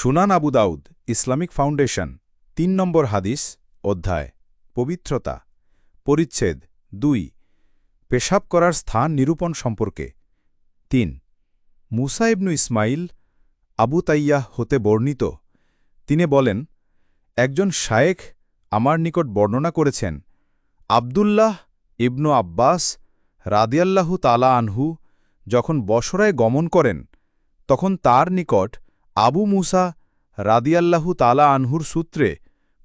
সুনান আবু দাউদ, Islamic foundation, তিন নম্বর হাদিস, অধ্যায়, পবিত্রতা, পরিচ্ছেদ, দুই, পেশাব করার স্থান নিরূপণ সম্পর্কে, তিন, মুসা ইবনু ইসমাইল আবু তাইয়াহ হতে বর্ণিত, তিনি বলেন, একজন শায়েখ আমার নিকট বর্ণনা করেছেন, আবদুল্লাহ ইবনু আব্বাস রাদিয়াল্লাহু তালা আনহু যখন বসরায় গমন করেন, তখন তার নিকট আবু মুসা রাদিয়াল্লাহু তালা আনহুর সূত্রে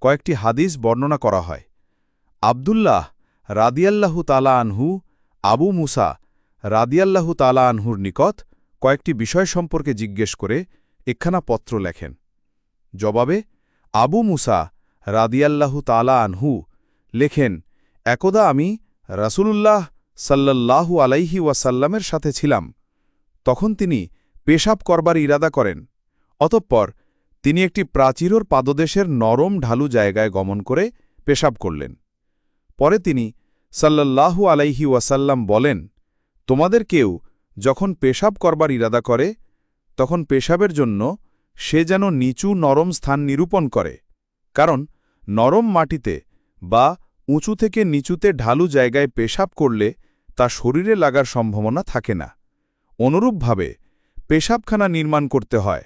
কয়েকটি হাদিস বর্ণনা করা হয়। আবদুল্লাহ রাদিয়াল্লাহু তালা আনহু, আবু মুসা রাদিয়াল্লাহু তালা আনহুর নিকট কয়েকটি বিষয় সম্পর্কে জিজ্ঞেস করে একখানা পত্র লেখেন। জবাবে, আবু মুসা রাদিয়াল্লাহু তালা আনহু লেখেন, একদা আমি রাসূলুল্লাহ সাল্লাল্লাহু আলাইহি ওয়াসাল্লামের সাথে ছিলাম। তখন তিনি পেশাব করবার ইরাদা করেন। অতঃপর তিনি একটি প্রাচীরর পাদদেশের নরম ঢালু জায়গায় গমন করে পেশাব করলেন। পরে তিনি সাল্লাল্লাহু আলাইহি ওয়াসাল্লাম বলেন, তোমাদের কেউ যখন পেশাব করবার ইরাদা করে, তখন পেশাবের জন্য সে যেন নিচু নরম স্থান নিরূপণ করে। কারণ নরম মাটিতে বা উঁচু থেকে নিচুতে ঢালু জায়গায় পেশাব করলে তা শরীরে লাগার সম্ভাবনা থাকে না। অনুরূপভাবে পেশাবখানা নির্মাণ করতে হয়।